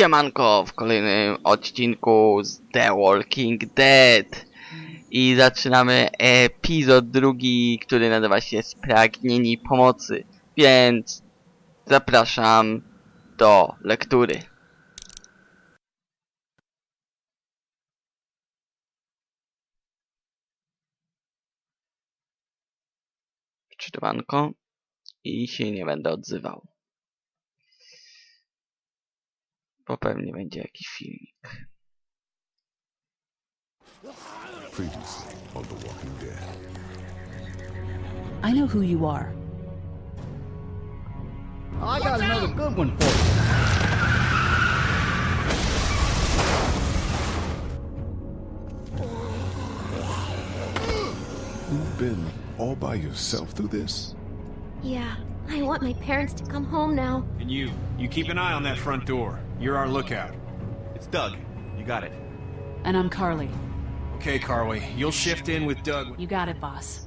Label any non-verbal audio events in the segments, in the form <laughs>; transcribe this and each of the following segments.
Siemanko w kolejnym odcinku z The Walking Dead i zaczynamy epizod drugi, który nazywa się Spragnieni Pomocy, więc zapraszam do lektury. Czytanko i się nie będę odzywał. Bo pewnie będzie jakiś filmik. Previously on The Walking Dead. I know who you are. I got another good one for you. You've been all by yourself through this? Yeah, I want my parents to come home now. And you, you keep an eye on that front door. You're our lookout. It's Doug. You got it. And I'm Carly. Okay, Carly, you'll shift in with Doug. You got it, boss.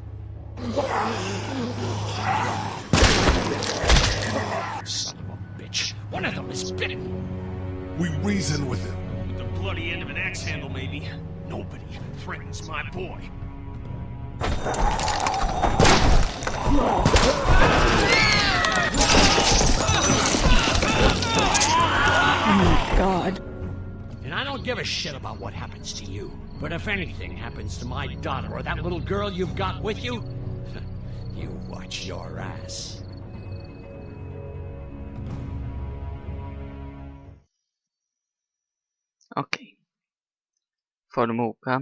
Son of a bitch. One of them is bitten. We reason with him. With the bloody end of an axe handle, maybe. Nobody threatens my boy. God. And I don't give a shit about what happens to you. But if anything happens to my daughter or that little girl you've got with you, <laughs> you watch your ass. Okej. Formułka.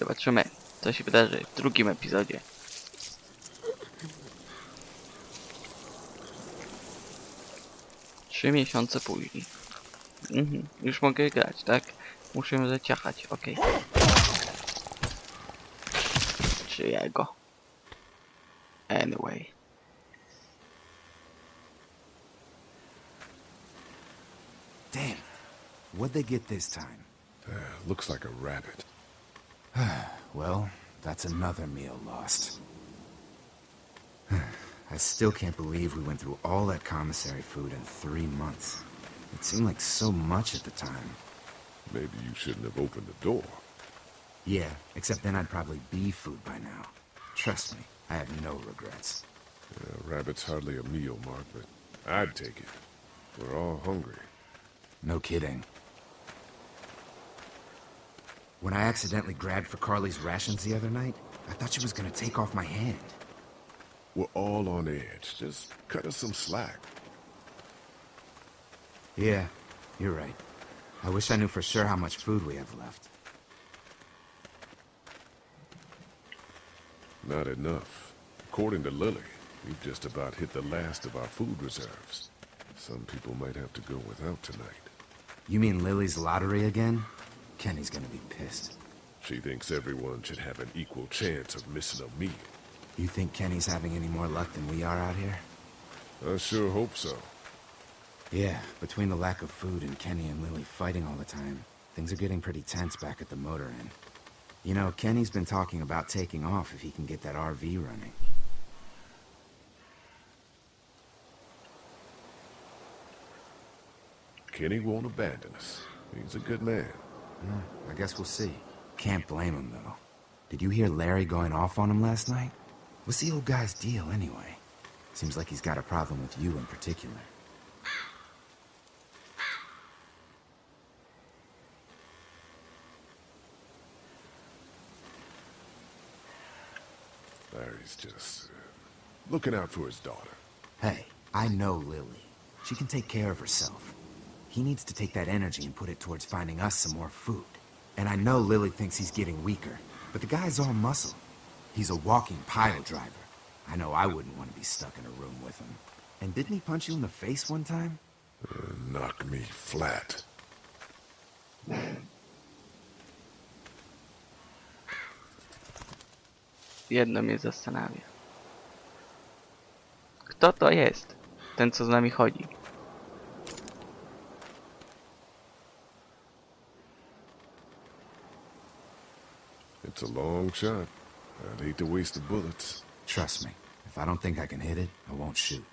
Zobaczymy, co się wydarzy w drugim epizodzie. Trzy miesiące później. Mhm, już mogę grać, tak? Muszę zaciachać, okej. Czy jego? Anyway. Damn. What'd they get this time? Uh, looks like a rabbit. <sighs> Well, that's another meal lost. <sighs> I still can't believe we went through all that commissary food in three months. It seemed like so much at the time. Maybe you shouldn't have opened the door. Yeah, except then I'd probably be food by now. Trust me, I have no regrets. Uh, rabbit's hardly a meal, Mark, but I'd take it. We're all hungry. No kidding. When I accidentally grabbed for Carly's rations the other night, I thought she was gonna take off my hand. We're all on edge. Just cut us some slack. Yeah, you're right. I wish I knew for sure how much food we have left. Not enough. According to Lily, we've just about hit the last of our food reserves. Some people might have to go without tonight. You mean Lily's lottery again? Kenny's gonna be pissed. She thinks everyone should have an equal chance of missing a meal. You think Kenny's having any more luck than we are out here? I sure hope so. Yeah, between the lack of food and Kenny and Lily fighting all the time, things are getting pretty tense back at the motor inn. You know, Kenny's been talking about taking off if he can get that RV running. Kenny won't abandon us. He's a good man. Well, I guess we'll see. Can't blame him, though. Did you hear Larry going off on him last night? What's the old guy's deal, anyway? Seems like he's got a problem with you in particular. Larry's just uh, looking out for his daughter. Hey, I know Lily. She can take care of herself. He needs to take that energy and put it towards finding us some more food. And I know Lily thinks he's getting weaker, but the guy's all muscle. He's a walking pile driver. I know I wouldn't want to be stuck in a room with him. And didn't he punch you in the face one time? Uh, knock me flat. Jedno mnie zastanawia. Kto to jest? Ten, co z nami chodzi. It's a long shot. I'd hate to waste the bullets. Trust me, if I don't think I can hit it, I won't shoot.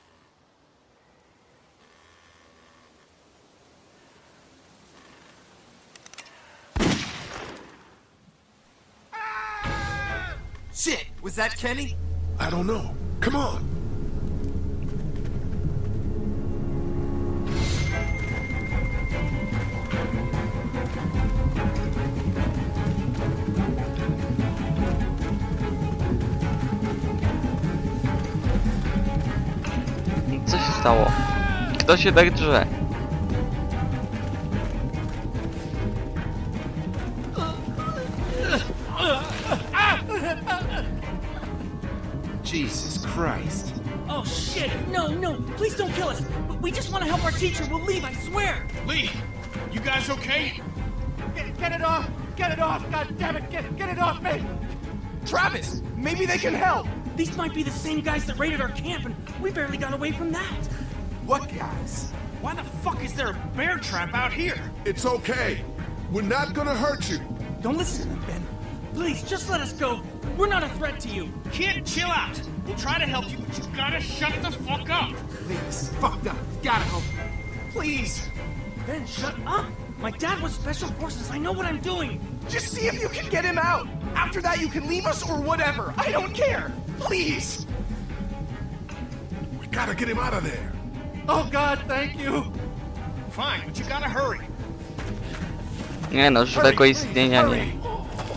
Shit, was that Kenny? I don't know. Come on. Kto się tak drze? Jesus Christ. Oh shit! No, no! Please don't kill us! We just want to help our teacher. We'll leave, I swear! Lee, you guys okay? Get, get it off! Get it off! God damn it! Get, get it off me! Travis! Maybe they can help! These might be the same guys that raided our camp, and we barely got away from that. What guys? Why the fuck is there a bear trap out here? It's okay. We're not gonna hurt you. Don't listen to them, Ben. Please, just let us go. We're not a threat to you. Kid, chill out. We'll try to help you, but you gotta shut the fuck up. Lee, this is fucked up. Gotta help. Please! Ben, shut up! My dad was special forces. I know what I'm doing. Just see if you can get him out! After that, you can leave us or whatever! I don't care! Please! We gotta get him out of there. Oh god, thank you! Fine, but you gotta hurry. Nie no, żywego istnienia nie.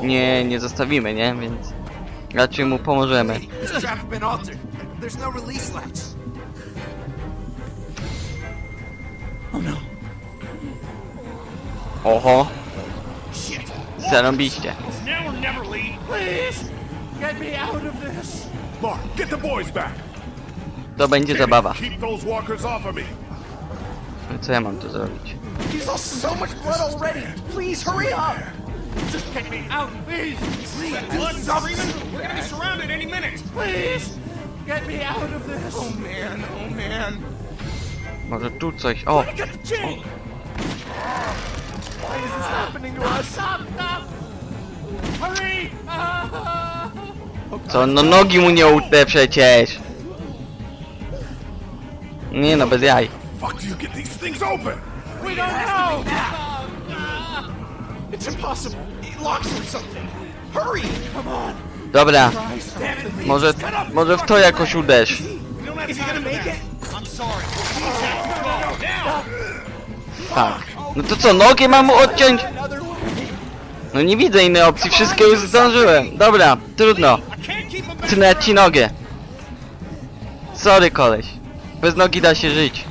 Nie, nie zostawimy, nie? Więc raczej mu pomożemy. There's no release latch. Oh no. Oho, zarąbiście. Now or never, Lee. Please! Get me out of this! Mark, get the boys back. To będzie zabawa. Co ja mam tu zrobić? Może tu coś. O! Co? No nogi mu nie utnę e, przecież! Nie no, bez jaj. Fuck do you get these things open? We don't know! It's impossible. It locks or something. Hurry! Come on! Dobra, może, może w to jakoś uderz. Tak. No to co, nogę mam odciąć? Another way! No nie widzę innej opcji, wszystko już zdążyłem. Dobra, trudno. Tnę ci nogę. Sorry koleś. Bez nogi da się żyć.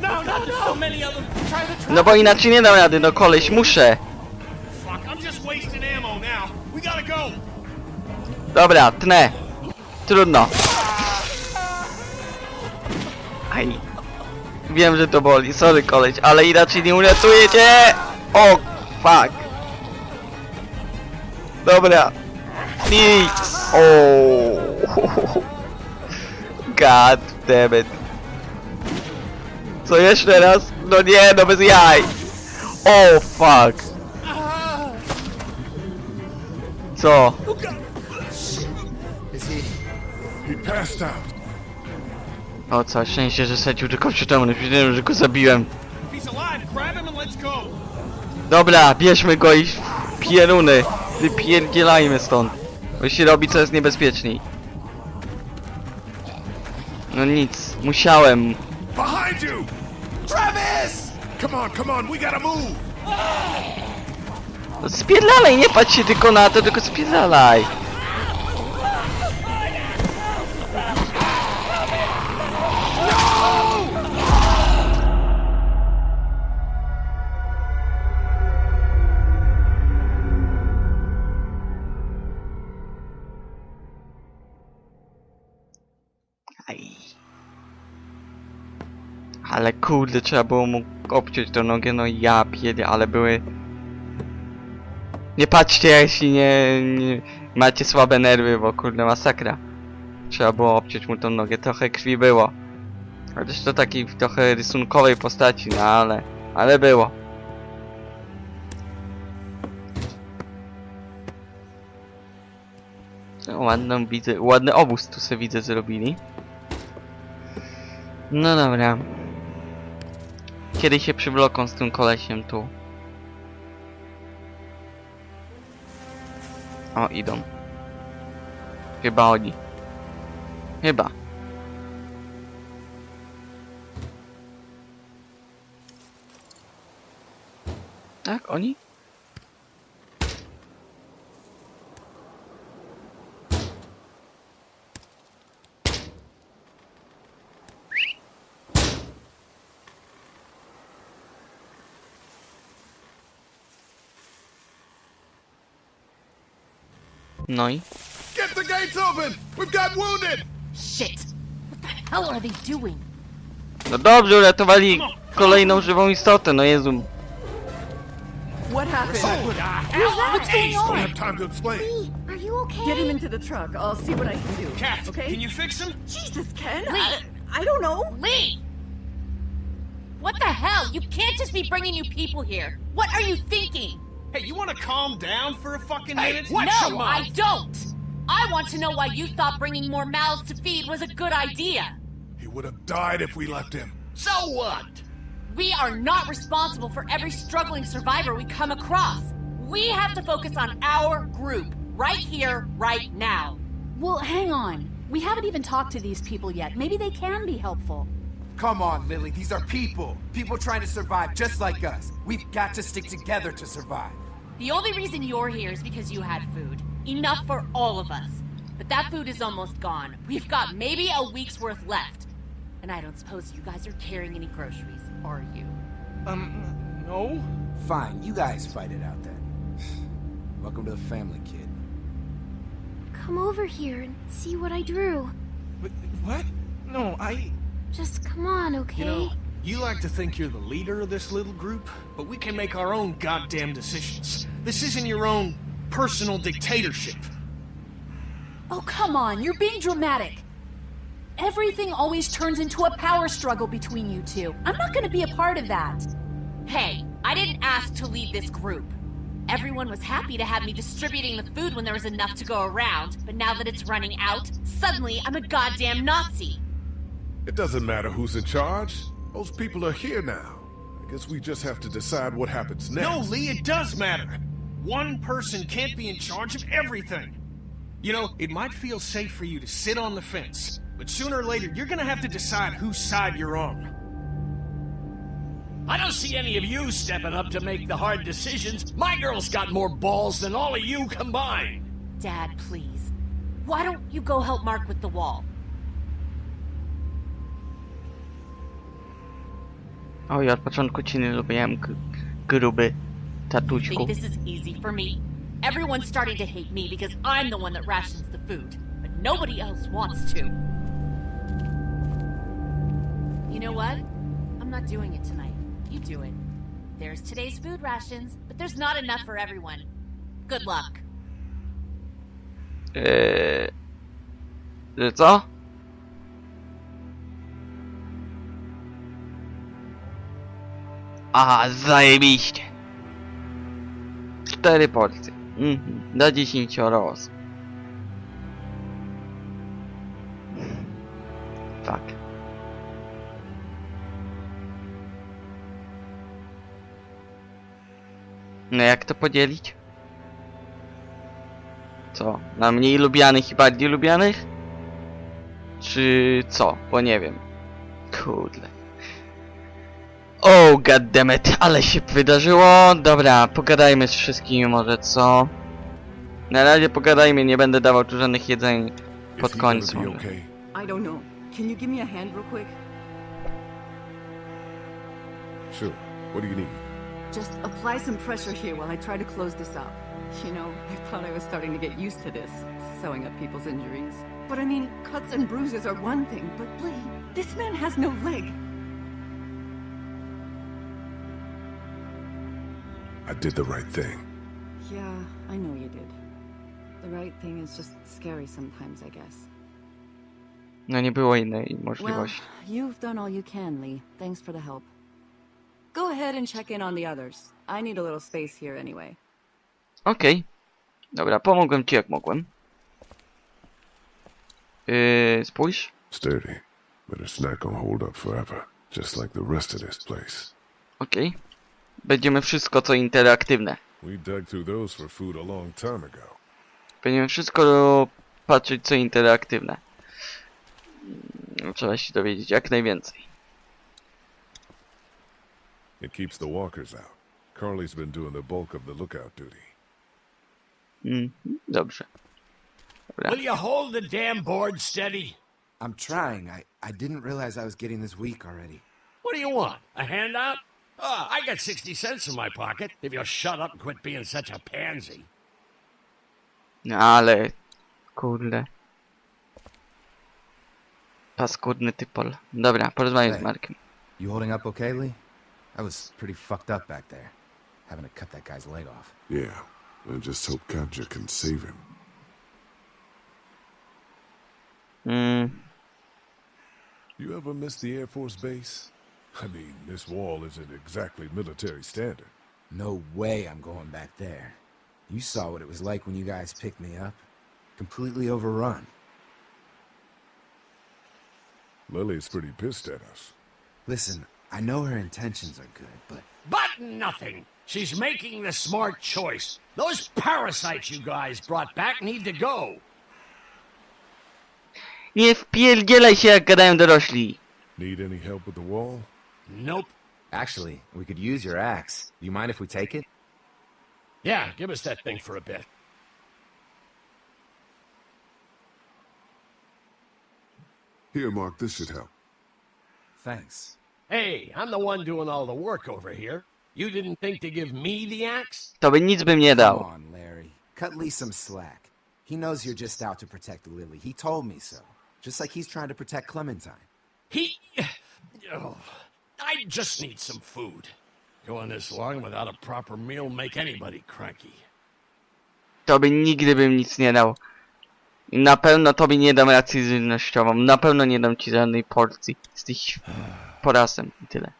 No, no, no! No bo inaczej nie dam rady, no koleś, muszę. Dobra, tnę. Trudno. Aj. Wiem, że to boli, sorry koleś, ale inaczej nie uratuję cię! O, fuck. Dobra. I... O. God damn it. Co jeszcze raz? No nie, no bez jaj. O, fuck. Co? O, całe szczęście, że stracił tylko przytomność. Wiedziałem, że go zabiłem. Dobra, bierzmy go i pieruny. Wypierdzielajmy stąd. Bo jeśli robi coraz niebezpieczniej. No nic, musiałem. Behind you! Travis! Come on, come on, we gotta move! No spierdalaj, nie patrz się tylko na to, tylko spierdalaj. Ale kurde, trzeba było mu obciąć tę nogę, no ja piedzie, ale były... Nie patrzcie, jeśli nie, nie macie słabe nerwy, bo kurde masakra. Trzeba było obciąć mu tą nogę, trochę krwi było. Chociaż to takiej trochę rysunkowej postaci, no ale... Ale było. ładną widzę, ładny obóz tu sobie widzę zrobili. No dobra. Kiedy się przywloką z tym kolesiem tu? O, idą. Chyba oni. Chyba. Tak, oni? No i? Get the gates open! We've got wounded! Shit! What the hell are they doing? No dobrze, uratowali kolejną żywą istotę, no Jezu. What happened? What's going on? Don't on? have time to explain. Lee, are you okay? Get him into the truck. I'll see what I can do. Cat, okay? can you fix him? Jesus, Ken. Lee. I, I don't know. Lee! What the hell? You can't just be bringing new people here. What are you thinking? Hey, you want to calm down for a fucking Hey, minute? what? no, I don't. I want to know why you thought bringing more mouths to feed was a good idea. He would have died if we left him. So what? We are not responsible for every struggling survivor we come across. We have to focus on our group, right here, right now. Well, hang on. We haven't even talked to these people yet. Maybe they can be helpful. Come on, Lily. These are people. People trying to survive just like us. We've got to stick together to survive. The only reason you're here is because you had food. Enough for all of us. But that food is almost gone. We've got maybe a week's worth left. And I don't suppose you guys are carrying any groceries, are you? Um, no? Fine, you guys fight it out then. <sighs> Welcome to the family, kid. Come over here and see what I drew. What? No, I. Just come on, okay? You know, you like to think you're the leader of this little group, but we can make our own goddamn decisions. This isn't your own personal dictatorship. Oh, come on. You're being dramatic. Everything always turns into a power struggle between you two. I'm not going to be a part of that. Hey, I didn't ask to lead this group. Everyone was happy to have me distributing the food when there was enough to go around, but now that it's running out, suddenly I'm a goddamn Nazi. It doesn't matter who's in charge. Those people are here now. I guess we just have to decide what happens next. No, Lee, it does matter. One person can't be in charge of everything. You know, it might feel safe for you to sit on the fence, but sooner or later you're gonna have to decide whose side you're on. I don't see any of you stepping up to make the hard decisions. My girl's got more balls than all of you combined. Dad, please. Why don't you go help Mark with the wall? O, ja od początku ci nie lubiłem gruby tatuśku. Think this is easy for me? Everyone's starting to hate me because I'm the one that rations the food, but nobody else wants to. You know what? I'm not doing it tonight. You do it. There's today's food rations, but there's not enough for everyone. Good luck. Eee... Że co? Aha, zajebiście. Cztery porcje. Mhm, dla dziesięcioro osób. Tak. No jak to podzielić? Co? Na mniej lubianych i bardziej lubianych? Czy co? Bo nie wiem. Kurde. Oh, goddammit, ale się wydarzyło. Dobra, pogadajmy z wszystkimi może, co? Na razie pogadajmy, nie będę dawał tu żadnych jedzeń pod he gonna końcu. be okay? I don't know. Can you give me a hand real quick? Sure. What do you need? Just apply some pressure here while I try to close this up. You know, I thought I was starting to get used to this, sewing up people's injuries. But I mean, cuts and bruises are one thing, but Lee, this man has no leg. I did the right thing. Yeah, I know you did. The right thing is just scary sometimes, I guess. No nie było innej Well, you've done all you can, Lee. Thanks for the help. Go ahead and check in on the others. I need a little space here anyway. Okej. Dobra, pomogłem ci jak mogłem. Yy, spójrz. Sturdy, but it's not gonna hold up forever, just like the rest of this place. Okej. Będziemy wszystko co interaktywne. Będziemy wszystko patrzeć co interaktywne. Mm, Trzeba się dowiedzieć jak najwięcej. It keeps the walkers out. Carly's been doing the bulk of the lookout duty. Mhm, dobrze. Dobra. Will you hold the damn board steady? I'm trying. I, I didn't realize I was getting this weak already. What do you want? A handout? Oh, I got 60 cents in my pocket if you'll shut up and quit being such a pansy. No ale... Kurde. Paskudny typol. Dobra, porozmawiam z Hey. Markiem. You holding up okay, Lee? I was pretty fucked up back there, having to cut that guy's leg off. Yeah, I just hope Katja can save him. Mm, You ever miss the Air Force Base? I mean, this wall isn't exactly military standard. No way I'm going back there. You saw what it was like when you guys picked me up. Completely overrun. Lily's pretty pissed at us. Listen, I know her intentions are good, but But nothing. She's making the smart choice. Those parasites you guys brought back need to go. Nie wpierdzielaj się jak gadają dorośli. Need any help with the wall? Nope. actually, we could use your axe. Do you mind if we take it? Yeah, give us that thing for a bit. Here, Mark, this should help. Thanks. Hey, I'm the one doing all the work over here. You didn't think to give me the axe? To by nic bym nie Come on, Larry. Cut Lee some slack. He knows you're just out to protect Lily. He told me so. Just like he's trying to protect Clementine. He. <sighs> Oh, I just need some food. Going this long without a proper meal make anybody cranky. Tobie nigdy bym nic nie dał. I na pewno tobie nie dam racji żywnościową. Na pewno nie dam ci żadnej porcji. Jesteś <sighs> porasem i tyle.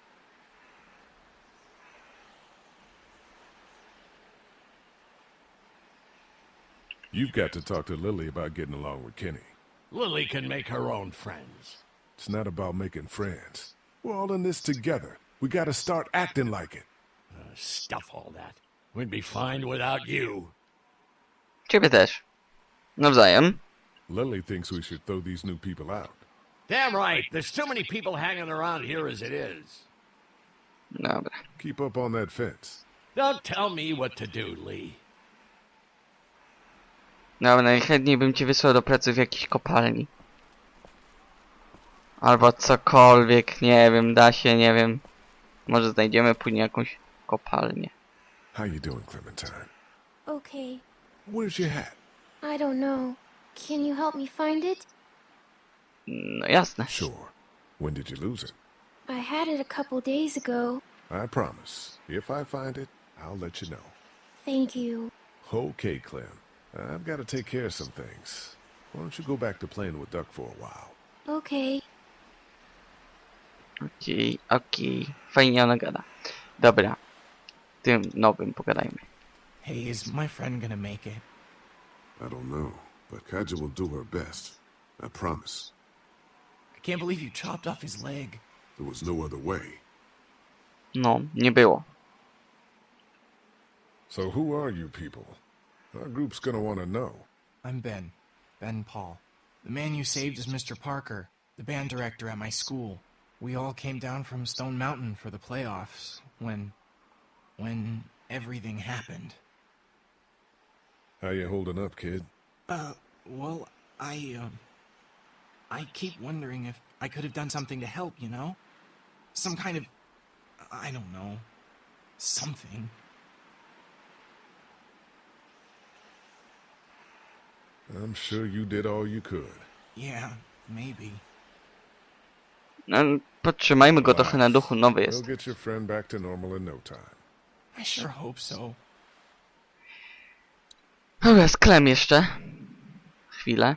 You've got to talk to Lily about getting along with Kenny. Lily can make her own friends. It's not about making friends. We're all in this together. We gotta start acting like it. Uh, stuff all that. We'd be fine without you. Ciebie też. Nawzajem. Lily thinks we should throw these new people out. Damn right. There's too many people hanging around here as it is. No. But... Keep up on that fence. Don't tell me what to do, Lee. Dobra, najchętniej bym cię wysłał do pracy w jakiejś kopalni. Albo cokolwiek, nie wiem, da się, nie wiem. Może znajdziemy później jakąś kopalnię. How you doing, Clementine? Okay, Where's your hat? I don't know. Can you help me find it? No jasne. Sure. When did you lose it? I had it a couple days ago. I promise. If I find it, I'll let you know. Thank you. Okay, Clem. I've got to take care of some things. Why don't you go back to playing with Duck for a while? Okay. Okej, okej. Fajnie ona gada. Dobra. Tym nowym pogadajmy. Hey, is my friend gonna make it? I don't know, but Kaja will do her best. I promise. I can't believe you chopped off his leg. There was no other way. No, nie było. So who are you people? Our group's gonna want to know. I'm Ben. Ben Paul. The man you saved is Mr. Parker, the band director at my school. We all came down from Stone Mountain for the playoffs when. when everything happened. How you holding up, kid? Uh, well, I, um. I keep wondering if I could have done something to help, you know? Some kind of. I don't know. Something. I'm sure you did all you could. Yeah, maybe. No, podtrzymajmy go trochę na duchu, nowy We'll jest. get your friend back to normal in no time. I sure hope so. Dobra, sklem jeszcze. Chwilę.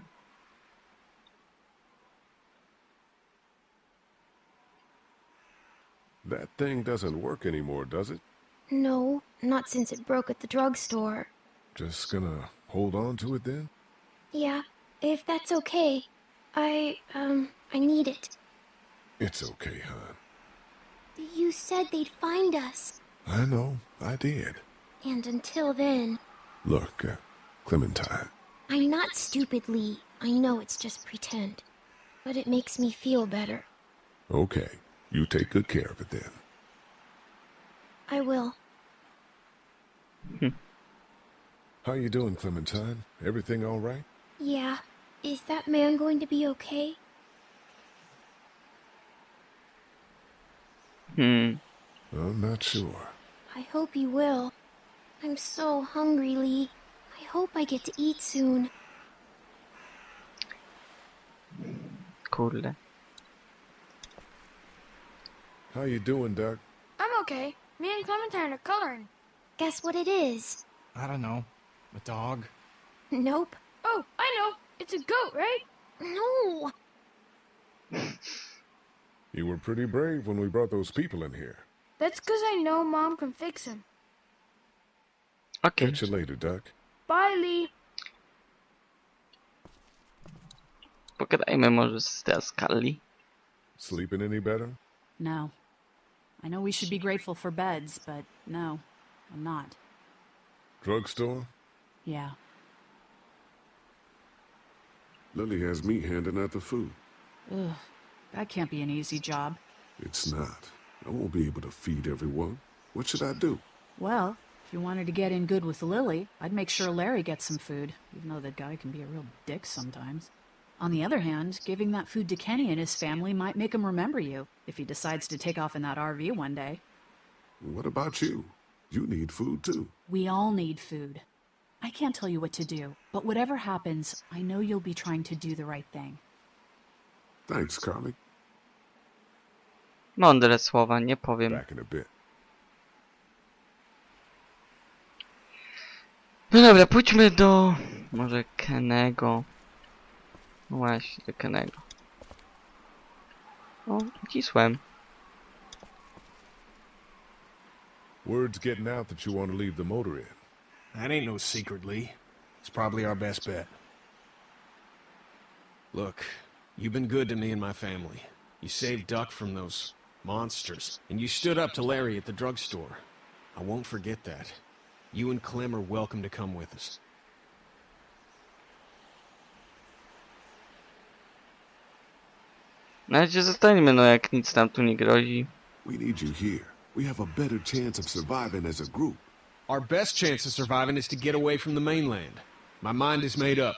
That thing doesn't work anymore, does it? No, not since it broke at the drugstore. Just gonna hold on to it then? Yeah, if that's okay. I, um, I need it. It's okay, hon. You said they'd find us. I know, I did. And until then, Look, uh, Clementine, I'm not stupid, Lee. I know it's just pretend. But it makes me feel better. okay, you take good care of it then. I will. How you doing, Clementine? Everything all right? Yeah. Is that man going to be okay? Hmm. I'm not sure. I hope he will. I'm so hungry, Lee. I hope I get to eat soon. Cool. How you doing, Doc? I'm okay. Me and Clementine are coloring. Guess what it is? I don't know. A dog? Nope. Oh, I know. It's a goat, right? No. <laughs> You were pretty brave when we brought those people in here. That's because I know Mom can fix him. Okej. Catch you later, Doc. Bye, Lee. Pogadajmy może z teraz Kali. Sleeping any better? No. I know we should be grateful for beds, but no, I'm not. Drugstore? Yeah. Lily has me handing out the food. Ugh. That can't be an easy job. It's not. I won't be able to feed everyone. What should I do? Well, if you wanted to get in good with Lily, I'd make sure Larry gets some food, even though that guy can be a real dick sometimes. On the other hand, giving that food to Kenny and his family might make him remember you if he decides to take off in that RV one day. What about you? You need food too. We all need food. I can't tell you what to do, but whatever happens, I know you'll be trying to do the right thing. Thanks, Carly. Mądre słowa, nie powiem. No dobra, pójdźmy do... może Kenego. No właśnie, do Kenego. O, cisłem. Word's getting out that you want to leave the motor in. That ain't no secret, Lee. It's probably our best bet. Look, you've been good to me and my family. You saved Duck from those monsters, and you stood up to Larry at the drugstore. I won't forget that. You and Clem are welcome to come with us. Na razie zostańmy, no jak nic nam tu nie grozi. We need you here. We have a better chance of surviving as a group. Our best chance of surviving is to get away from the mainland. My mind is made up.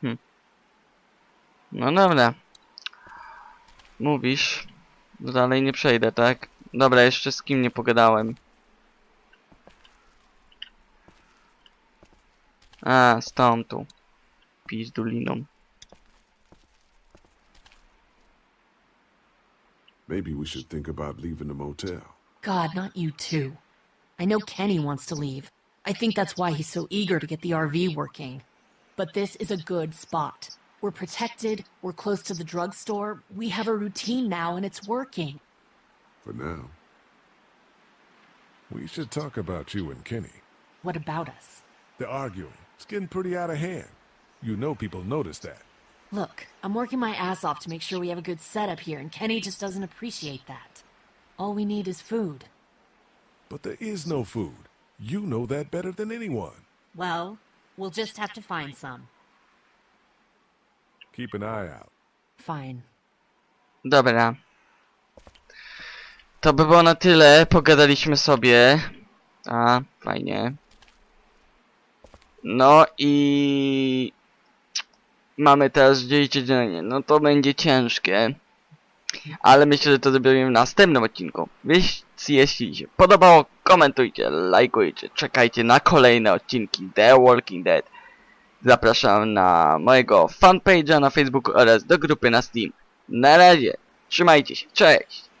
Hmm. No dobra. Mówisz. Dalej nie przejdę, tak? Dobra, jeszcze z kim nie pogadałem. A, z tą tu. Pizduliną. Maybe we should think about leaving the motel. God, not you too. I know Kenny wants to leave. I think that's why he's so eager to get the RV working. But this is a good spot. We're protected, we're close to the drugstore, we have a routine now, and it's working. For now. We should talk about you and Kenny. What about us? They're arguing. It's getting pretty out of hand. You know people notice that. Look, I'm working my ass off to make sure we have a good setup here, and Kenny just doesn't appreciate that. All we need is food. But there is no food. You know that better than anyone. Well, we'll just have to find some. Keep an eye out. Fine. Dobra. To by było na tyle. Pogadaliśmy sobie. A, fajnie. No i... Mamy teraz dzielić dzielenie. No to będzie ciężkie. Ale myślę, że to zrobimy w następnym odcinku. Więc jeśli się podobało, komentujcie, lajkujcie, czekajcie na kolejne odcinki The Walking Dead. Zapraszam na mojego fanpage'a na Facebooku oraz do grupy na Steam. Na razie, trzymajcie się, cześć!